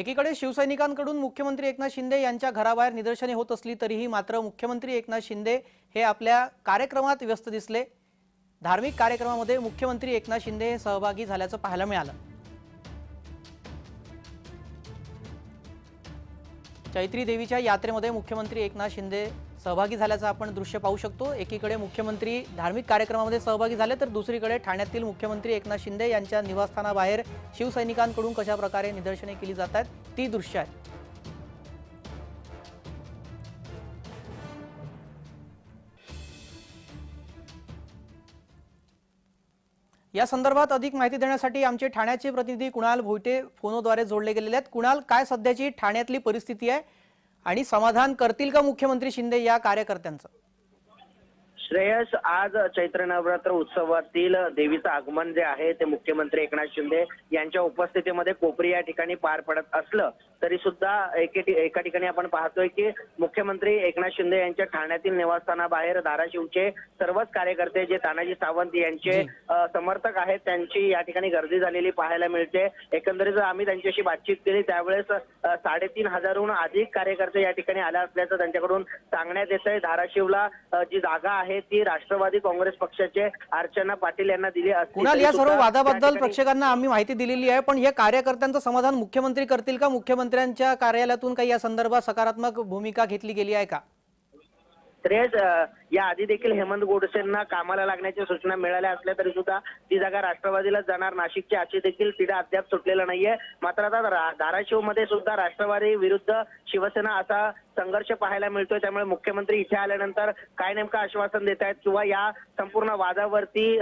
एकीकडे शिवसैनिकांकडून मुख्यमंत्री एकनाथ शिंदे यांच्या घराबाहेर निदर्शने होत असली तरीही मात्र मुख्यमंत्री एकनाथ शिंदे हे आपल्या कार्यक्रमात व्यस्त दिसले. धार्मिक कार्यक्रमामध्ये मुख्यमंत्री एकनाथ शिंदे हे सहभागी झाल्याचं पाहायला मिळालं. चैत्री देवीच्या यात्रेमध्ये मुख्यमंत्री एकनाथ शिंदे सहभागी झाल्याचं आपण दृश्य पाहू शकतो. एकीकडे मुख्यमंत्री धार्मिक कार्यक्रमामध्ये सहभागी झाले तर दुसरीकडे ठाण्यातील मुख्यमंत्री एकनाथ शिंदे यांच्या निवासस्थानाबाहेर शिवसैनिकांकडून कशा प्रकारे निदर्शने केली जात आहेत ती दृश्य आहेत या संदर्भात अधिक माहिती देण्यासाठी आमचे ठाण्याचे प्रतिनिधी कुणाल भोईटे फोनद्वारे जोडले गेलेले आहेत. कुणाल काय सध्याची ठाण्यातली परिस्थिती आहे आणि समाधान करतील का मुख्यमंत्री शिंदे या कार्यकर्त्यांचं? श्रेयस आज चैत्र नवरात्र उत्सवातील देवीचं आगमन जे आहे ते मुख्यमंत्री एकनाथ शिंदे यांच्या उपस्थितीमध्ये कोपरी या ठिकाणी पार पडत असलं तरी सुद्धा एके ठिकाणी आपण पाहतोय की मुख्यमंत्री एकनाथ शिंदे यांच्या ठाण्यातील निवासस्थानाबाहेर धाराशिवचे सर्वच कार्यकर्ते जे तानाजी सावंत यांचे समर्थक आहेत त्यांची या ठिकाणी गर्दी झालेली पाहायला मिळते. एकंदरीत जर आम्ही त्यांच्याशी बातचीत केली त्यावेळेस साडेतीन हजारहून अधिक कार्यकर्ते या ठिकाणी आले असल्याचं त्यांच्याकडून सांगण्यात येत आहे धाराशिवला जी जागा आहे ती राष्ट्रवादी काँग्रेस पक्षाचे अर्चना पाटील यांना दिली कुणाल तरी या सर्व वादाबद्दल प्रेक्षकांना आम्ही माहिती दिलेली आहे पण या कार्यकर्त्यांचं समाधान मुख्यमंत्री करतील का? मुख्यमंत्र्यांच्या कार्यालयातून काही या संदर्भात सकारात्मक भूमिका घेतली गेली आहे का? श्रेयस या आधी देखील हेमंत गोडसेंना कामाला लागण्याच्या सूचना मिळाल्या असल्या तरी सुद्धा ती जागा राष्ट्रवादीलाच जाणार. नाशिकची अशी देखील तिढा अद्याप सुटलेला नाहीये. मात्र आता धाराशिवमध्ये सुद्धा राष्ट्रवादी विरुद्ध शिवसेना असा संघर्ष पाहायला मिळतोय. त्यामुळे मुख्यमंत्री इथे आल्यानंतर काय नेमकं आश्वासन देत आहेत किंवा या संपूर्ण वादावरती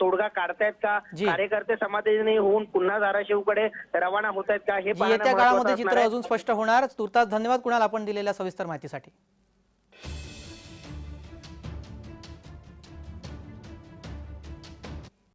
तोडगा काढतायत का. कार्यकर्ते समाधानी होऊन पुन्हा धाराशिवकडे रवाना होत आहेत का? हे चित्र. अजून स्पष्ट होणार. तुर्तास धन्यवाद कुणाल आपण दिलेल्या सविस्तर माहितीसाठी.